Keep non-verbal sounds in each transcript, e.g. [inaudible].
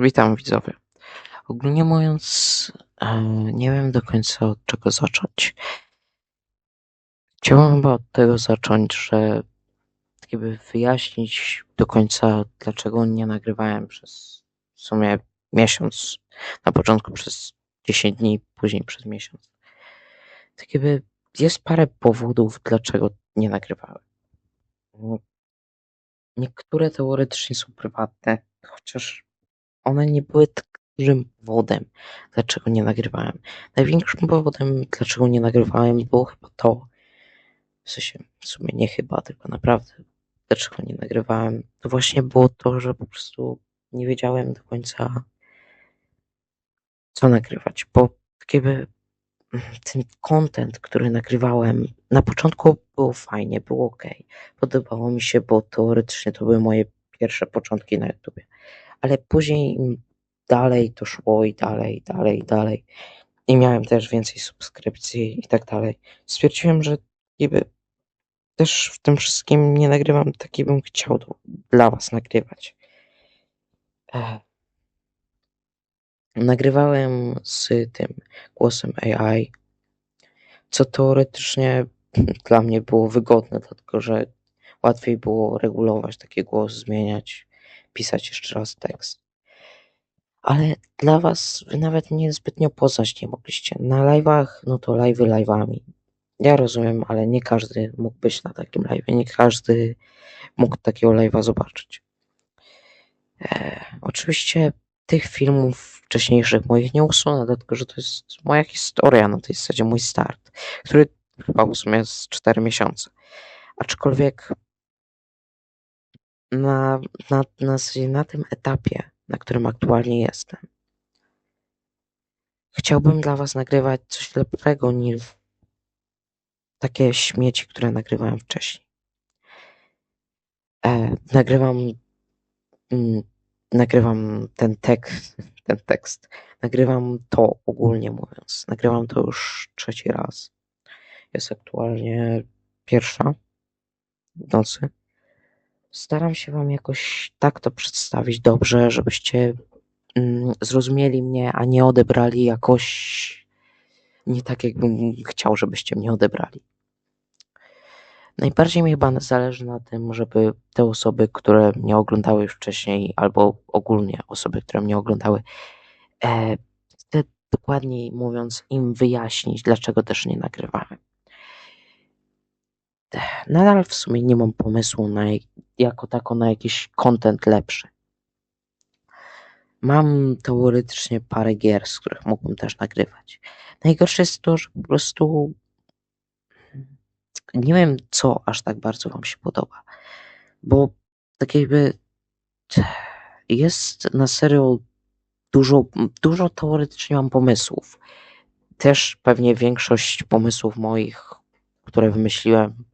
Witam widzowie. Ogólnie mówiąc, e, nie wiem do końca od czego zacząć. Chciałbym chyba od tego zacząć, że jakby wyjaśnić do końca, dlaczego nie nagrywałem przez w sumie miesiąc. Na początku przez 10 dni, później przez miesiąc. Tak jakby jest parę powodów, dlaczego nie nagrywałem. Niektóre teoretycznie są prywatne, chociaż one nie były tak dużym powodem, dlaczego nie nagrywałem. Największym powodem, dlaczego nie nagrywałem, było chyba to, w sensie, w sumie nie chyba, tylko naprawdę, dlaczego nie nagrywałem, to właśnie było to, że po prostu nie wiedziałem do końca, co nagrywać, bo jakby ten content, który nagrywałem, na początku było fajnie, było ok. Podobało mi się, bo teoretycznie to były moje pierwsze początki na YouTubie. Ale później im dalej to szło i dalej, i dalej, i dalej. I miałem też więcej subskrypcji i tak dalej. Stwierdziłem, że jakby też w tym wszystkim nie nagrywam tak, jakbym chciał to dla was nagrywać. Ech. Nagrywałem z tym głosem AI, co teoretycznie [laughs] dla mnie było wygodne, dlatego że łatwiej było regulować taki głos, zmieniać, pisać jeszcze raz tekst. Ale dla was nawet nie zbytnio poznać nie mogliście. Na live'ach, no to live'y live'ami. Ja rozumiem, ale nie każdy mógł być na takim live, nie każdy mógł takiego live'a zobaczyć. E, oczywiście tych filmów wcześniejszych moich nie usunę, dlatego że to jest moja historia, na tej zasadzie mój start, który trwał w sumie z 4 miesiące. Aczkolwiek na, na, na, na tym etapie, na którym aktualnie jestem, chciałbym dla Was nagrywać coś lepszego niż takie śmieci, które nagrywałem wcześniej. E, nagrywam mm, nagrywam ten tekst, [laughs] ten tekst, nagrywam to ogólnie mówiąc, nagrywam to już trzeci raz. Jest aktualnie pierwsza w nocy. Staram się wam jakoś tak to przedstawić dobrze, żebyście mm, zrozumieli mnie, a nie odebrali jakoś nie tak, jakbym chciał, żebyście mnie odebrali. Najbardziej mi chyba zależy na tym, żeby te osoby, które mnie oglądały już wcześniej, albo ogólnie osoby, które mnie oglądały, e, dokładniej mówiąc im wyjaśnić, dlaczego też nie nagrywałem. Nadal w sumie nie mam pomysłu na, jako tako na jakiś content lepszy. Mam teoretycznie parę gier, z których mógłbym też nagrywać. Najgorsze jest to, że po prostu nie wiem, co aż tak bardzo Wam się podoba, bo tak jakby jest na serio dużo, dużo teoretycznie mam pomysłów. Też pewnie większość pomysłów moich, które wymyśliłem,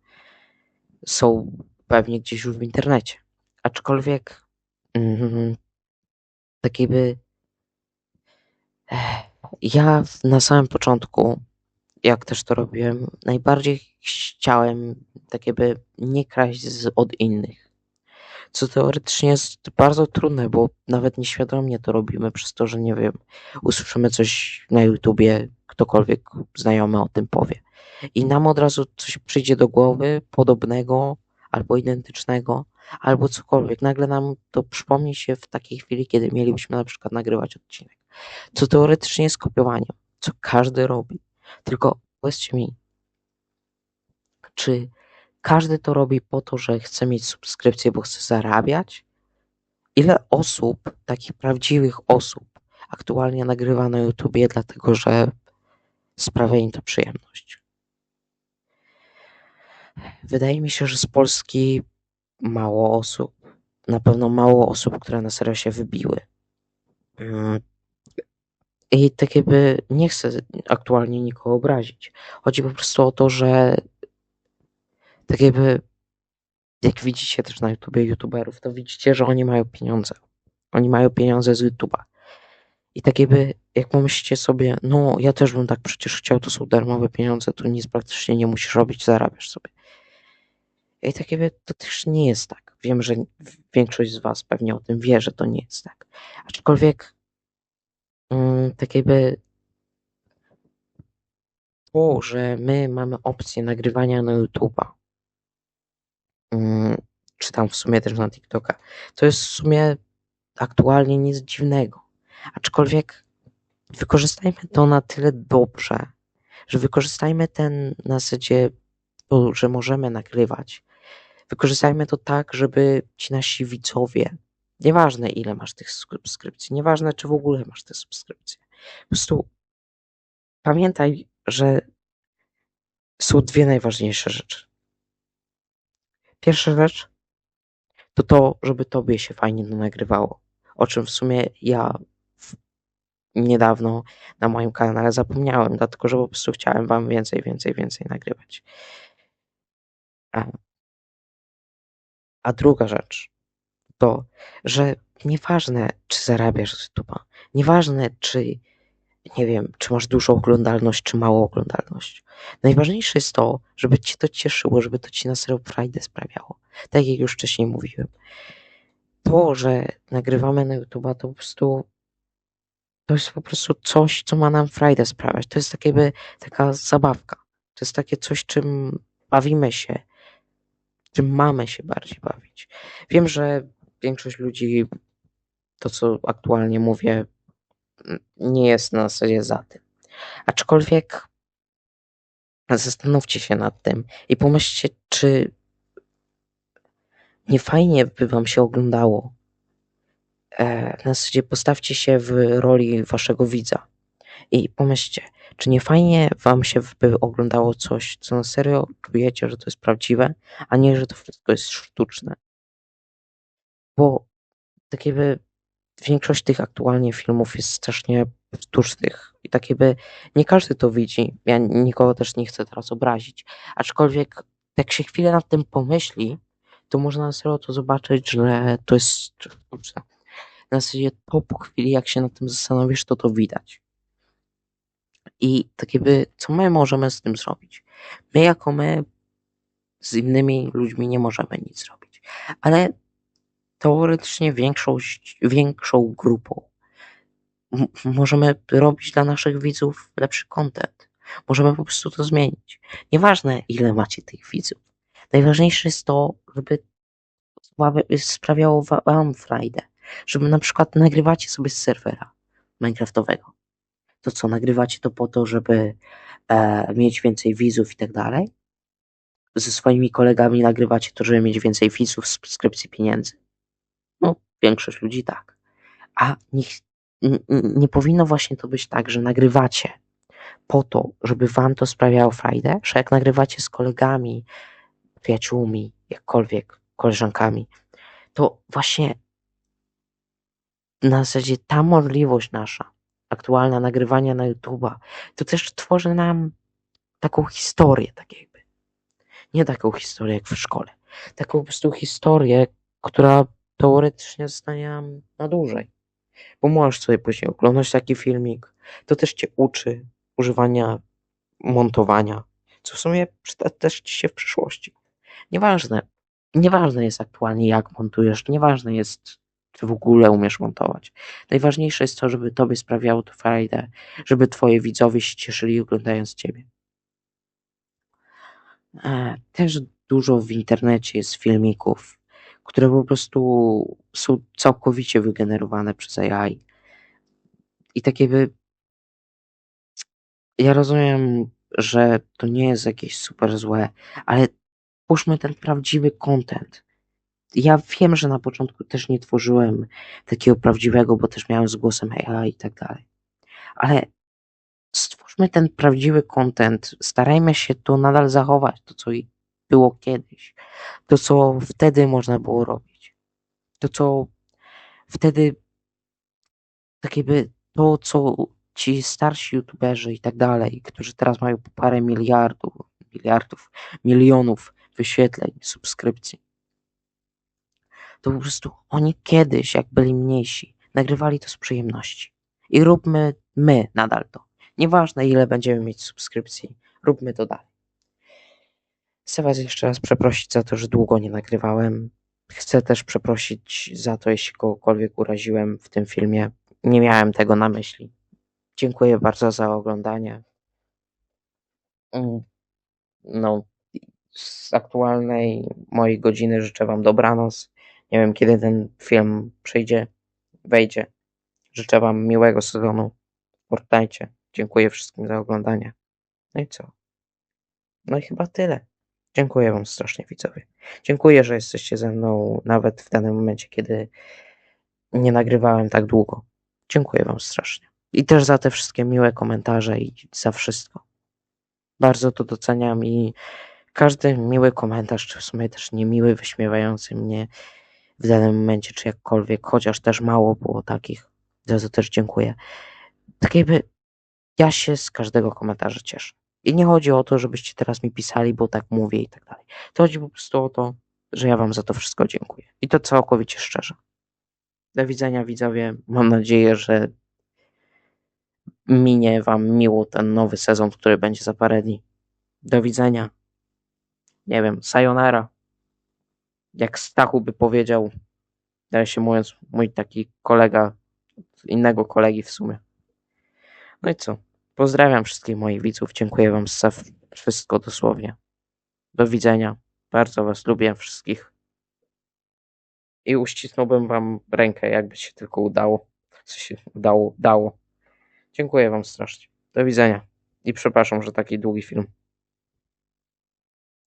są pewnie gdzieś już w internecie. Aczkolwiek mm, tak jakby ja na samym początku jak też to robiłem, najbardziej chciałem tak jakby nie kraść z, od innych. Co teoretycznie jest bardzo trudne, bo nawet nieświadomie to robimy przez to, że nie wiem, usłyszymy coś na YouTubie, ktokolwiek znajomy o tym powie. I nam od razu coś przyjdzie do głowy podobnego albo identycznego, albo cokolwiek. Nagle nam to przypomni się w takiej chwili, kiedy mielibyśmy na przykład nagrywać odcinek. Co teoretycznie jest kopiowaniem, co każdy robi. Tylko powiedzcie mi, czy każdy to robi po to, że chce mieć subskrypcję, bo chce zarabiać? Ile osób, takich prawdziwych osób, aktualnie nagrywa na YouTubie, dlatego że sprawia im to przyjemność? Wydaje mi się, że z Polski mało osób, na pewno mało osób, które na serio się wybiły. Mm, i tak jakby nie chcę aktualnie nikogo obrazić. Chodzi po prostu o to, że tak jakby jak widzicie też na YouTubie YouTuberów, to widzicie, że oni mają pieniądze. Oni mają pieniądze z YouTube'a. I tak jakby, jak pomyślicie sobie, no ja też bym tak przecież chciał, to są darmowe pieniądze, to nic praktycznie nie musisz robić, zarabiasz sobie. I tak jakby to też nie jest tak. Wiem, że większość z Was pewnie o tym wie, że to nie jest tak. Aczkolwiek, mm, tak jakby to, że my mamy opcję nagrywania na YouTube'a, mm, czy tam w sumie też na TikToka, to jest w sumie aktualnie nic dziwnego. Aczkolwiek wykorzystajmy to na tyle dobrze, że wykorzystajmy ten na zasadzie to, że możemy nagrywać. Wykorzystajmy to tak, żeby ci nasi widzowie, nieważne ile masz tych subskrypcji, nieważne czy w ogóle masz te subskrypcje, po prostu pamiętaj, że są dwie najważniejsze rzeczy. Pierwsza rzecz to to, żeby tobie się fajnie nagrywało, o czym w sumie ja niedawno na moim kanale zapomniałem, dlatego że po prostu chciałem wam więcej, więcej, więcej nagrywać. A, a druga rzecz to, że nieważne, czy zarabiasz z YouTube'a, nieważne, czy nie wiem, czy masz dużą oglądalność, czy małą oglądalność. Najważniejsze jest to, żeby cię to cieszyło, żeby to ci na serio frajdę sprawiało. Tak jak już wcześniej mówiłem. To, że nagrywamy na YouTube'a, to po prostu to jest po prostu coś, co ma nam frajdę sprawiać. To jest tak jakby taka zabawka. To jest takie coś, czym bawimy się, czym mamy się bardziej bawić. Wiem, że większość ludzi, to co aktualnie mówię, nie jest na zasadzie za tym. Aczkolwiek zastanówcie się nad tym i pomyślcie, czy nie fajnie by wam się oglądało. E, na zasadzie postawcie się w roli waszego widza i pomyślcie, czy nie fajnie wam się by oglądało coś, co na serio czujecie, że to jest prawdziwe, a nie, że to wszystko jest sztuczne. Bo tak jakby większość tych aktualnie filmów jest strasznie sztucznych i tak jakby nie każdy to widzi. Ja nikogo też nie chcę teraz obrazić. Aczkolwiek jak się chwilę nad tym pomyśli, to można na serio to zobaczyć, że to jest sztuczne. Na zasadzie to po chwili, jak się nad tym zastanowisz, to to widać. I tak jakby, co my możemy z tym zrobić? My jako my z innymi ludźmi nie możemy nic zrobić. Ale teoretycznie większość, większą grupą możemy robić dla naszych widzów lepszy content. Możemy po prostu to zmienić. Nieważne, ile macie tych widzów. Najważniejsze jest to, żeby sprawiało wam frajdę. Żeby na przykład nagrywacie sobie z serwera Minecraftowego. To co, nagrywacie to po to, żeby e, mieć więcej widzów i tak dalej? Ze swoimi kolegami nagrywacie to, żeby mieć więcej widzów, subskrypcji, pieniędzy? No, większość ludzi tak. A niech, nie powinno właśnie to być tak, że nagrywacie po to, żeby wam to sprawiało frajdę, że jak nagrywacie z kolegami, przyjaciółmi, jakkolwiek, koleżankami, to właśnie na zasadzie ta możliwość nasza, aktualna nagrywania na YouTube'a, to też tworzy nam taką historię, tak jakby. Nie taką historię jak w szkole. Taką po prostu historię, która teoretycznie zostanie nam na dłużej. Bo możesz sobie później oglądać taki filmik. To też cię uczy używania montowania, co w sumie przyda też ci się w przyszłości. Nieważne, nieważne jest aktualnie jak montujesz, nieważne jest w ogóle umiesz montować. Najważniejsze jest to, żeby tobie sprawiało to frajdę, żeby twoje widzowie się cieszyli oglądając ciebie. E, też dużo w internecie jest filmików, które po prostu są całkowicie wygenerowane przez AI. I takie by. Ja rozumiem, że to nie jest jakieś super złe, ale puszmy ten prawdziwy content. Ja wiem, że na początku też nie tworzyłem takiego prawdziwego, bo też miałem z głosem AI i tak dalej. Ale stwórzmy ten prawdziwy content, starajmy się to nadal zachować, to co było kiedyś, to co wtedy można było robić, to co wtedy tak jakby to, co ci starsi youtuberzy i tak dalej, którzy teraz mają parę miliardów, miliardów, milionów wyświetleń, subskrypcji, to po prostu oni kiedyś, jak byli mniejsi, nagrywali to z przyjemności. I róbmy my nadal to. Nieważne ile będziemy mieć subskrypcji, róbmy to dalej. Chcę Was jeszcze raz przeprosić za to, że długo nie nagrywałem. chcę też przeprosić za to, jeśli kogokolwiek uraziłem w tym filmie. Nie miałem tego na myśli. Dziękuję bardzo za oglądanie. Mm, No, z aktualnej mojej godziny życzę Wam dobranoc. Nie wiem, kiedy ten film przyjdzie, wejdzie. Życzę Wam miłego sezonu w. Dziękuję wszystkim za oglądanie. No i co? No i chyba tyle. Dziękuję Wam strasznie, widzowie. Dziękuję, że jesteście ze mną nawet w danym momencie, kiedy nie nagrywałem tak długo. Dziękuję Wam strasznie. I też za te wszystkie miłe komentarze i za wszystko. Bardzo to doceniam i każdy miły komentarz, czy w sumie też niemiły, wyśmiewający mnie w danym momencie, czy jakkolwiek, chociaż też mało było takich, za to też dziękuję. Tak jakby ja się z każdego komentarza cieszę. I nie chodzi o to, żebyście teraz mi pisali, bo tak mówię i tak dalej. To chodzi po prostu o to, że ja wam za to wszystko dziękuję. I to całkowicie szczerze. Do widzenia widzowie. Mam nadzieję, że minie wam miło ten nowy sezon, który będzie za parę dni. Do widzenia. Nie wiem, sayonara. Jak Stachu by powiedział, dalej się mówiąc, mój taki kolega, innego kolegi w sumie. No i co? Pozdrawiam wszystkich moich widzów. Dziękuję Wam za wszystko dosłownie. Do widzenia. Bardzo Was lubię wszystkich. I uścisnąłbym Wam rękę, jakby się tylko udało. Co się udało, dało. Dziękuję Wam strasznie. Do widzenia. I przepraszam, że taki długi film.